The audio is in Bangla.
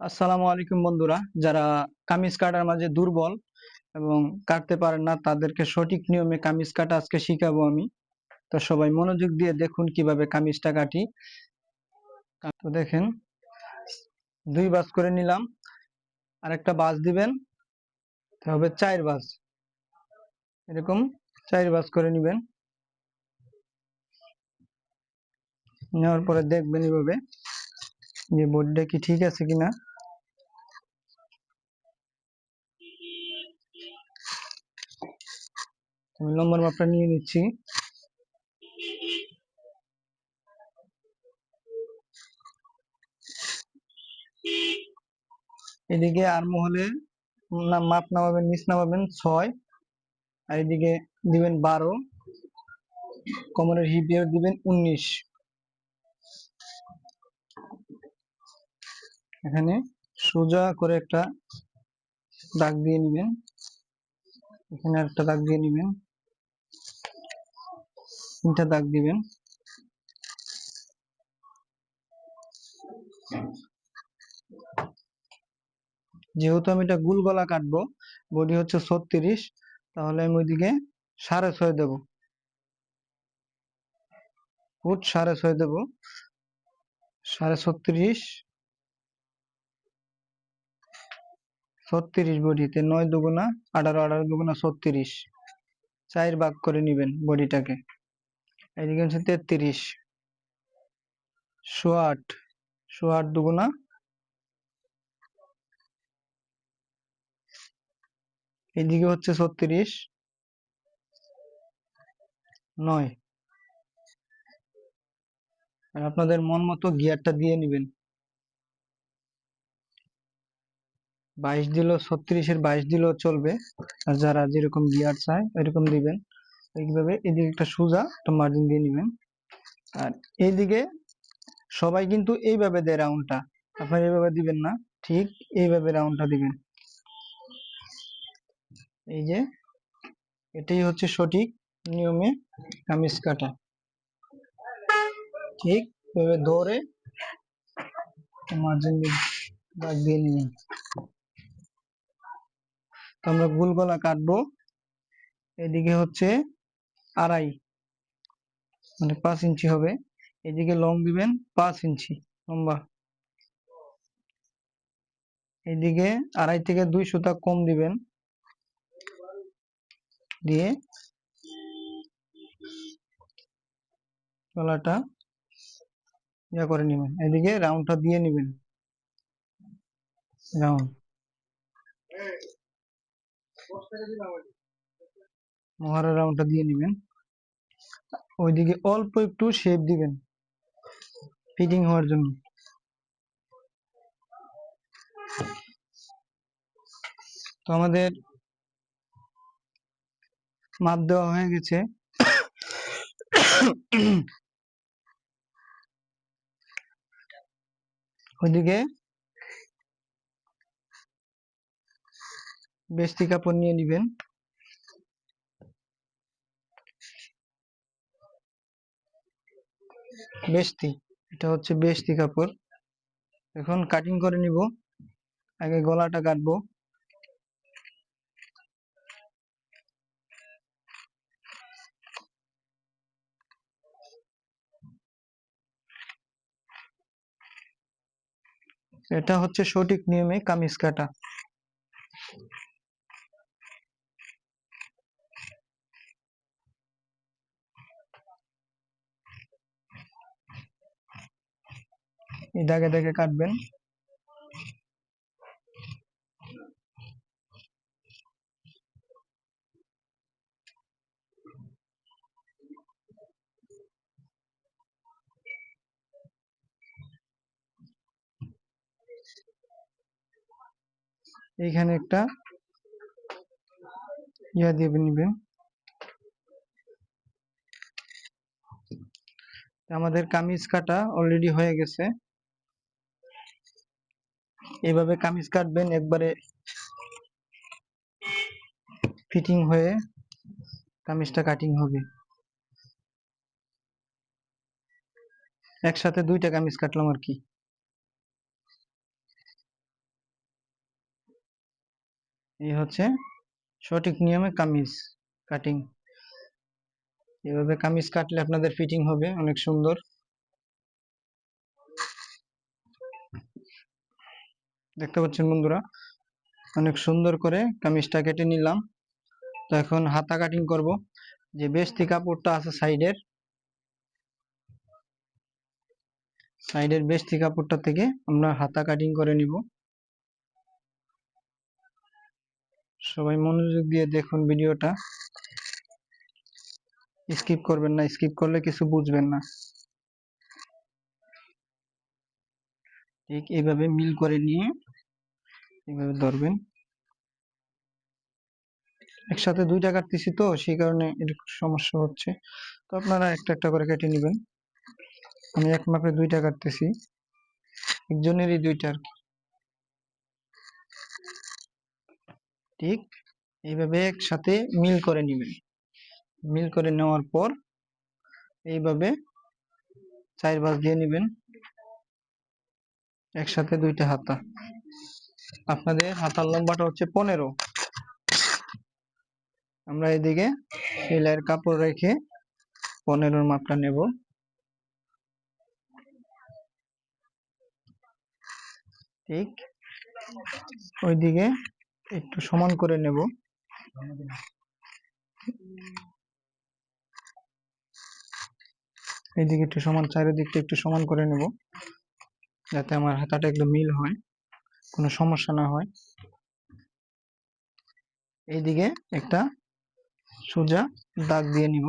আসসালামু আলাইকুম বন্ধুরা। যারা কামিজ কাটার মাঝে দুর্বল এবং কাটতে পারেন না, তাদেরকে সঠিক নিয়মে কামিজ কাটা আজকে শিখাবো আমি। তো সবাই মনোযোগ দিয়ে দেখুন কীভাবে কামিজটা কাটি। তো দেখেন, দুই বাস করে নিলাম। আর একটা বাস দিবেন হবে চার বাস এরকম চার বাস করে নিবেন। নেওয়ার পরে দেখবেন এভাবে যে বোর্ডটা কি ঠিক আছে কিনা। আমি নম্বর মাপটা নিয়ে নিচ্ছি। এদিকে আর মহলে মাপ নামাবেন, নিচ নামাবেন ছয়। আর এদিকে দিবেন বারো। কোমরের হিপ দিবেন উনিশ। এখানে সোজা করে একটা দাগ দিয়ে নেবেন। এখানে একটা দাগ দিয়ে নেবেন। তিনটা দাগ দিবেন। যেহেতু আমি এটা গুল গলা কাটবো, বডি হচ্ছে ছত্রিশ, তাহলে আমি ওইদিকে সাড়ে ছয় দেব। ফুট সাড়ে ছয় দেব। সাড়ে ছত্রিশ। ছত্রিশ বডিতে, নয় দুগুণা আঠারো আঠারো দুগুণা ছত্রিশ। চার ভাগ করে নিবেন বডিটাকে। এদিকে হচ্ছে তেত্রিশ। শো আট। দুগুণা। এদিকে হচ্ছে ছত্রিশ। নয়। আপনাদের মন মতো গিয়ারটা দিয়ে নিবেন। বাইশ দিলেও ছত্রিশের বাইশ দিলেও চলবে। আর যারা যেরকম গিয়ার চায় এরকম দিবেন। এইভাবে এদিকে একটা সোজা একটা মার্জিন দিয়ে নিবেন। আর এইদিকে সবাই কিন্তু এইভাবে দেয় রাউন্ডটা আপনার এইভাবে দিবেন না, ঠিক এইভাবে রাউন্ডটা দিবেন। এই যে, এটাই হচ্ছে সঠিক নিয়মে কামিজ কাটা। ঠিক এভাবে ধরে মার্জিন দাগ দিয়ে নিবেন। আমরা গোল গলা কাটবো। এদিকে হচ্ছে আড়াই মানে পাঁচ ইঞ্চি হবে। এদিকে লং দিবেন পাঁচ ইঞ্চি, লম্বা। এদিকে আড়াই থেকে দুই সুতা কম দিবেন। দিয়ে গলাটা ইয়া করে নেবেন। এদিকে রাউন্ডটা দিয়ে নেবেন। রাউন্ড মহারা রাউন্ডটা দিয়ে নেবেন। ওইদিকে অল্প একটু শেপ দিবেন ফিটিং হওয়ার জন্য। তো আমাদের মাপ দেওয়া হয়ে গেছে। ওইদিকে বেস্তি কাপড় নিয়ে নিবেন। বেস্তি। এটা হচ্ছে বেস্তি কাপড়। এখন কাটিং করে নিব। আগে গলাটা কাটবো। এটা হচ্ছে সঠিক নিয়মে কামিজ কাটা। এই দাগে দাগে কাটবেন। এইখানে একটা ইয়া দিয়ে নিবেন। আমাদের কামিজ কাটা অলরেডি হয়ে গেছে। এভাবে কামিজ কাটবেন, একবারে ফিটিং হয়ে কামিজটা কাটিং হবে। একসাথে দুইটা কামিজ কাটলাম আর কি। এই হচ্ছে সঠিক নিয়মে কামিজ কাটিং। এভাবে কামিজ কাটলে আপনাদের ফিটিং হবে, অনেক সুন্দর। দেখতে পাচ্ছেন বন্ধুরা? অনেক সুন্দর করে কামিজটা কেটে নিলাম। তো এখন হাতা কাটিং করব। যে বেস্তি কাপড়টা আছে সাইডের সাইডের বেস্তি কাপড়টা থেকে আমরা হাতা কাটিং করে নিব। সবাই মনোযোগ দিয়ে দেখুন ভিডিওটা। স্কিপ করবেন না, স্কিপ করলে কিছু বুঝবেন না। ঠিক এইভাবে মিল করে নিয়ে এইভাবে ধরবেন। একসাথে দুইটা কাটতেছি তো, সেই কারণে এরকম সমস্যা হচ্ছে। তো আপনারা একটা একটা করে কেটে নেবেন। আমি এক মাপে দুইটা কাটতেছি। একজনেরই দুইটা আর কি। ঠিক এইভাবে একসাথে মিল করে নেবেন। মিল করে নেওয়ার পর এইভাবে চার বাস দিয়ে নেবেন। একসাথে দুইটা হাতা। আপনাদের হাতার লম্বাটা হচ্ছে পনেরো। আমরা এদিকে সেলাইয়ের কাপড় রেখে পনেরোর মাপটা নেব। ঠিক। ওইদিকে একটু সমান করে নেব। এইদিকে একটু সমান, চারিদিকটা একটু সমান করে নেব। যাতে আমার হাতাটা একটু মিল হয়, কোনো সমস্যা না হয়। এইদিকে একটা সোজা দাগ দিয়ে নিব।